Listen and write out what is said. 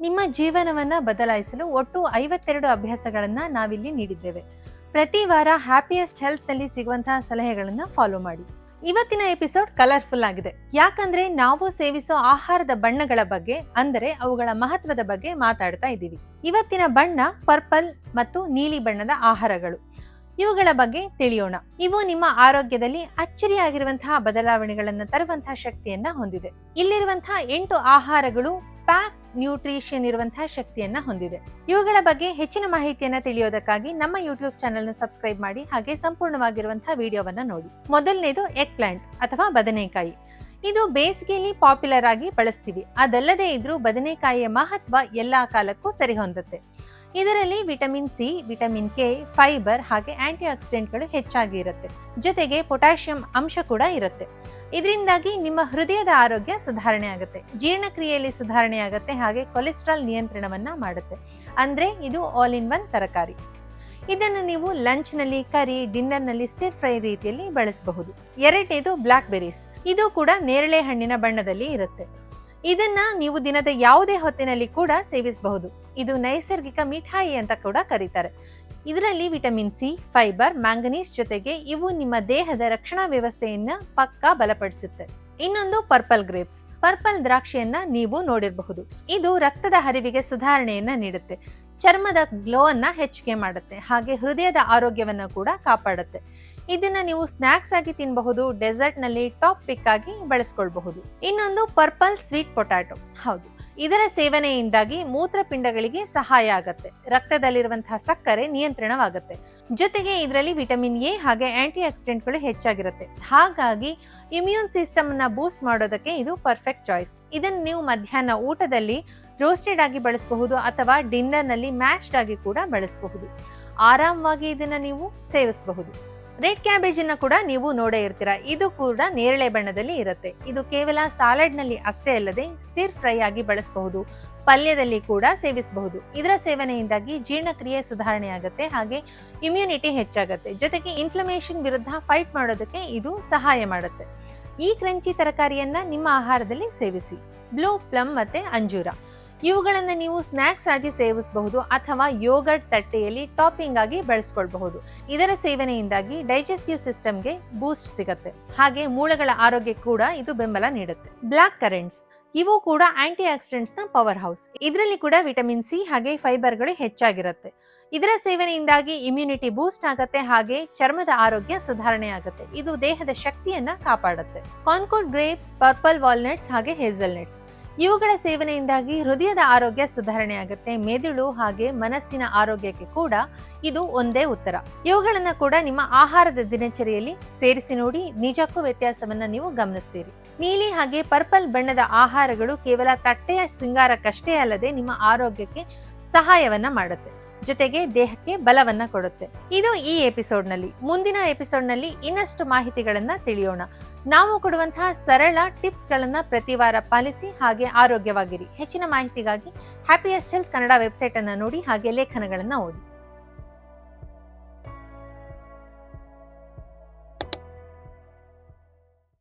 ನಿಮ್ಮ ಜೀವನವನ್ನ ಬದಲಾಯಿಸಲು ಒಟ್ಟು ಐವತ್ತೆರಡು ಅಭ್ಯಾಸಗಳನ್ನ ನಾವಿಲ್ಲಿ ನೀಡಿದ್ದೇವೆ. ಪ್ರತಿ ವಾರ ಹ್ಯಾಪಿಯೆಸ್ಟ್ ಹೆಲ್ತ್ನಲ್ಲಿ ಸಿಗುವಂತಹ ಸಲಹೆಗಳನ್ನ ಫಾಲೋ ಮಾಡಿ. ಇವತ್ತಿನ ಎಪಿಸೋಡ್ ಕಲರ್ಫುಲ್ ಆಗಿದೆ. ಯಾಕಂದ್ರೆ ನಾವು ಸೇವಿಸೋ ಆಹಾರದ ಬಣ್ಣಗಳ ಬಗ್ಗೆ, ಅಂದರೆ ಅವುಗಳ ಮಹತ್ವದ ಬಗ್ಗೆ ಮಾತಾಡ್ತಾ ಇದ್ದೀವಿ. ಇವತ್ತಿನ ಬಣ್ಣ ಪರ್ಪಲ್ ಮತ್ತು ನೀಲಿ ಬಣ್ಣದ ಆಹಾರಗಳು. ಇವುಗಳ ಬಗ್ಗೆ ತಿಳಿಯೋಣ. ಇವು ನಿಮ್ಮ ಆರೋಗ್ಯದಲ್ಲಿ ಅಚ್ಚರಿಯಾಗಿರುವಂತಹ ಬದಲಾವಣೆಗಳನ್ನು ತರುವಂತಹ ಶಕ್ತಿಯನ್ನ ಹೊಂದಿದೆ. ಇಲ್ಲಿರುವಂತಹ ಎಂಟು ಆಹಾರಗಳು ಪ್ಯಾಕ್ ನ್ಯೂಟ್ರಿಷನ್ ಇರುವಂತಹ ಶಕ್ತಿಯನ್ನ ಹೊಂದಿದೆ. ಇವುಗಳ ಬಗ್ಗೆ ಹೆಚ್ಚಿನ ಮಾಹಿತಿಯನ್ನ ತಿಳಿಯೋದಕ್ಕಾಗಿ ನಮ್ಮ ಯೂಟ್ಯೂಬ್ ಚಾನೆಲ್ನ ಸಬ್ಸ್ಕ್ರೈಬ್ ಮಾಡಿ, ಹಾಗೆ ಸಂಪೂರ್ಣವಾಗಿರುವಂತಹ ವಿಡಿಯೋವನ್ನ ನೋಡಿ. ಮೊದಲನೇದು ಎಗ್ ಪ್ಲಾಂಟ್ ಅಥವಾ ಬದನೆಕಾಯಿ. ಇದು ಬೇಸಿಗೆಯಲ್ಲಿ ಪಾಪ್ಯುಲರ್ ಆಗಿ ಬಳಸ್ತೀವಿ. ಅದಲ್ಲದೆ ಇದ್ರೂ ಬದನೆಕಾಯಿಯ ಮಹತ್ವ ಎಲ್ಲಾ ಕಾಲಕ್ಕೂ ಸರಿ ಹೊಂದುತ್ತೆ ಇದರಲ್ಲಿ vitamin C, vitamin K, fibre ಹಾಗೆ ಆಂಟಿ ಆಕ್ಸಿಡೆಂಟ್ಗಳು ಹೆಚ್ಚಾಗಿ ಇರುತ್ತೆ. ಜೊತೆಗೆ ಪೊಟ್ಯಾಷಿಯಂ ಅಂಶ ಕೂಡ ಇರುತ್ತೆ. ಇದರಿಂದಾಗಿ ನಿಮ್ಮ ಹೃದಯದ ಆರೋಗ್ಯ ಸುಧಾರಣೆ ಆಗುತ್ತೆ. ಜೀರ್ಣಕ್ರಿಯೆಯಲ್ಲಿ ಸುಧಾರಣೆ ಆಗುತ್ತೆ, ಹಾಗೆ ಕೊಲೆಸ್ಟ್ರಾಲ್ ನಿಯಂತ್ರಣವನ್ನ ಮಾಡುತ್ತೆ. ಅಂದ್ರೆ ಇದು ಆಲ್ ಇನ್ ಒನ್ ತರಕಾರಿ. ಇದನ್ನು ನೀವು ಲಂಚ್ನಲ್ಲಿ ಕರಿ ಡಿನ್ನರ್ನಲ್ಲಿ ಸ್ಟಿರ್ ಫ್ರೈ ರೀತಿಯಲ್ಲಿ ಬಳಸಬಹುದು. ಎರಡನೇದು ಬ್ಲಾಕ್ ಬೆರೀಸ್ ಇದು ಕೂಡ ನೇರಳೆ ಹಣ್ಣಿನ ಬಣ್ಣದಲ್ಲಿ ಇರುತ್ತೆ. ಇದನ್ನ ನೀವು ದಿನದ ಯಾವುದೇ ಹೊತ್ತಿನಲ್ಲಿ ಕೂಡ ಸೇವಿಸಬಹುದು. ಇದು ನೈಸರ್ಗಿಕ ಮಿಠಾಯಿ ಅಂತ ಕೂಡ ಕರೀತಾರೆ. ಇದರಲ್ಲಿ ವಿಟಮಿನ್ ಸಿ, ಫೈಬರ್, ಮ್ಯಾಂಗನೀಸ್ ಜೊತೆಗೆ ಇವು ನಿಮ್ಮ ದೇಹದ ರಕ್ಷಣಾ ವ್ಯವಸ್ಥೆಯನ್ನ ಪಕ್ಕಾ ಬಲಪಡಿಸುತ್ತೆ. ಇನ್ನೊಂದು ಪರ್ಪಲ್ ಗ್ರೇಪ್ಸ್. ಪರ್ಪಲ್ ದ್ರಾಕ್ಷಿಯನ್ನ ನೀವು ನೋಡಿರಬಹುದು. ಇದು ರಕ್ತದ ಹರಿವಿಗೆ ಸುಧಾರಣೆಯನ್ನ ನೀಡುತ್ತೆ. ಚರ್ಮದ ಗ್ಲೋ ಅನ್ನ ಹೆಚ್ಚಿಗೆ ಮಾಡುತ್ತೆ. ಹಾಗೆ ಹೃದಯದ ಆರೋಗ್ಯವನ್ನು ಕೂಡ ಕಾಪಾಡುತ್ತೆ. ಇದನ್ನ ನೀವು ಸ್ನಾಕ್ಸ್ ಆಗಿ ತಿನ್ನಬಹುದು ಡೆಸರ್ಟ್ನಲ್ಲಿ ಟಾಪ್ ಪಿಕ್ ಆಗಿ ಬಳಸ್ಕೊಳ್ಬಹುದು. ಇನ್ನೊಂದು ಪರ್ಪಲ್ ಸ್ವೀಟ್ ಪೊಟ್ಯಾಟೊ ಹೌದು. ಇದರ ಸೇವನೆಯಿಂದಾಗಿ ಮೂತ್ರಪಿಂಡಗಳಿಗೆ ಸಹಾಯ ಆಗತ್ತೆ. ರಕ್ತದಲ್ಲಿರುವಂತಹ ಸಕ್ಕರೆ ನಿಯಂತ್ರಣವಾಗುತ್ತೆ. ಜೊತೆಗೆ ಇದರಲ್ಲಿ ವಿಟಮಿನ್ ಎ ಹಾಗೆ ಆಂಟಿ ಆಕ್ಸಿಡೆಂಟ್ಗಳು ಹೆಚ್ಚಾಗಿರುತ್ತೆ. ಹಾಗಾಗಿ ಇಮ್ಯೂನ್ ಸಿಸ್ಟಮ್ ಅನ್ನ ಬೂಸ್ಟ್ ಮಾಡೋದಕ್ಕೆ ಇದು ಪರ್ಫೆಕ್ಟ್ ಚಾಯ್ಸ್. ಇದನ್ನು ನೀವು ಮಧ್ಯಾಹ್ನ ಊಟದಲ್ಲಿ ರೋಸ್ಟೆಡ್ ಆಗಿ ಬಳಸಬಹುದು ಅಥವಾ ಡಿನ್ನರ್ನಲ್ಲಿ ಮ್ಯಾಶ್ಡ್ ಆಗಿ ಕೂಡ ಬಳಸಬಹುದು. ಆರಾಮವಾಗಿ ಇದನ್ನ ನೀವು ಸೇವಿಸಬಹುದು. ರೆಡ್ ಕ್ಯಾಬೇಜ್ ಅನ್ನ ಕೂಡ ನೀವು ನೋಡೇ ಇರ್ತೀರಾ. ಇದು ಕೂಡ ನೇರಳೆ ಬಣ್ಣದಲ್ಲಿ ಇರುತ್ತೆ. ಇದು ಕೇವಲ ಸಾಲಡ್ನಲ್ಲಿ ಅಷ್ಟೇ ಅಲ್ಲದೆ ಸ್ಟಿರ್ ಫ್ರೈ ಆಗಿ ಬಳಸಬಹುದು. ಪಲ್ಯದಲ್ಲಿ ಕೂಡ ಸೇವಿಸಬಹುದು. ಇದರ ಸೇವನೆಯಿಂದಾಗಿ ಜೀರ್ಣಕ್ರಿಯೆ ಸುಧಾರಣೆ ಆಗುತ್ತೆ, ಹಾಗೆ ಇಮ್ಯುನಿಟಿ ಹೆಚ್ಚಾಗುತ್ತೆ. ಜೊತೆಗೆ ಇನ್ಫ್ಲಮೇಷನ್ ವಿರುದ್ಧ ಫೈಟ್ ಮಾಡೋದಕ್ಕೆ ಇದು ಸಹಾಯ ಮಾಡುತ್ತೆ. ಈ ಕ್ರಂಚಿ ತರಕಾರಿಯನ್ನ ನಿಮ್ಮ ಆಹಾರದಲ್ಲಿ ಸೇವಿಸಿ. ಬ್ಲೂ ಪ್ಲಮ್ ಮತ್ತೆ ಅಂಜೂರ. ಇವುಗಳನ್ನು ನೀವು ಸ್ನ್ಯಾಕ್ಸ್ ಆಗಿ ಸೇವಿಸಬಹುದು ಅಥವಾ ಯೋಗರ್ಟ್ ತಟ್ಟೆಯಲ್ಲಿ ಟಾಪಿಂಗ್ ಆಗಿ ಬಳಸ್ಕೊಳ್ಬಹುದು. ಇದರ ಸೇವನೆಯಿಂದಾಗಿ ಡೈಜೆಸ್ಟಿವ್ ಸಿಸ್ಟಮ್ಗೆ ಬೂಸ್ಟ್ ಸಿಗುತ್ತೆ. ಹಾಗೆ ಮೂಳೆಗಳ ಆರೋಗ್ಯ ಕೂಡ ಇದು ಬೆಂಬಲ ನೀಡುತ್ತೆ. Black currants. ಇವು ಕೂಡ ಆಂಟಿ ಆಕ್ಸಿಡೆಂಟ್ಸ್ನ ಪವರ್ ಹೌಸ್. ಇದರಲ್ಲಿ ಕೂಡ ವಿಟಮಿನ್ ಸಿ ಹಾಗೆ ಫೈಬರ್ಗಳು ಹೆಚ್ಚಾಗಿರುತ್ತೆ. ಇದರ ಸೇವನೆಯಿಂದಾಗಿ ಇಮ್ಯುನಿಟಿ ಬೂಸ್ಟ್ ಆಗುತ್ತೆ, ಹಾಗೆ ಚರ್ಮದ ಆರೋಗ್ಯ ಸುಧಾರಣೆ ಆಗುತ್ತೆ. ಇದು ದೇಹದ ಶಕ್ತಿಯನ್ನ ಕಾಪಾಡುತ್ತೆ. ಕಾನ್ಕೋಡ್ ಗ್ರೇಪ್ಸ್, ಪರ್ಪಲ್ ವಾಲ್ನಟ್ಸ್ ಹಾಗೆ ಹೇಸಲ್ ನಟ್ಸ್ ಇವುಗಳ ಸೇವನೆಯಿಂದಾಗಿ ಹೃದಯದ ಆರೋಗ್ಯ ಸುಧಾರಣೆ ಆಗುತ್ತೆ ಮೆದುಳು ಹಾಗೆ ಮನಸ್ಸಿನ ಆರೋಗ್ಯಕ್ಕೆ ಕೂಡ ಇದು ಒಂದೇ ಉತ್ತರ. ಇವುಗಳನ್ನ ಕೂಡ ನಿಮ್ಮ ಆಹಾರದ ದಿನಚರಿಯಲ್ಲಿ ಸೇರಿಸಿ ನೋಡಿ, ನಿಜಕ್ಕೂ ವ್ಯತ್ಯಾಸವನ್ನ ನೀವು ಗಮನಿಸ್ತೀರಿ. ನೀಲಿ ಹಾಗೆ ಪರ್ಪಲ್ ಬಣ್ಣದ ಆಹಾರಗಳು ಕೇವಲ ತಟ್ಟೆಯ ಶೃಂಗಾರಕ್ಕಷ್ಟೇ ಅಲ್ಲದೆ ನಿಮ್ಮ ಆರೋಗ್ಯಕ್ಕೆ ಸಹಾಯವನ್ನ ಮಾಡುತ್ತೆ. ಜೊತೆಗೆ ದೇಹಕ್ಕೆ ಬಲವನ್ನ ಕೊಡುತ್ತೆ. ಇದು ಈ ಎಪಿಸೋಡ್ನಲ್ಲಿ. ಮುಂದಿನ ಎಪಿಸೋಡ್ನಲ್ಲಿ ಇನ್ನಷ್ಟು ಮಾಹಿತಿಗಳನ್ನ ತಿಳಿಯೋಣ. ನಾವು ಕೊಡುವಂತಹ ಸರಳ ಟಿಪ್ಸ್ ಗಳನ್ನ ಪ್ರತಿ ವಾರ ಪಾಲಿಸಿ ಹಾಗೆ ಆರೋಗ್ಯವಾಗಿರಿ. ಹೆಚ್ಚಿನ ಮಾಹಿತಿಗಾಗಿ ಹ್ಯಾಪಿಯೆಸ್ಟ್ ಹೆಲ್ತ್ ಕನ್ನಡ ವೆಬ್ಸೈಟ್ ಅನ್ನ ನೋಡಿ ಹಾಗೆ ಲೇಖನಗಳನ್ನ ಓದಿ.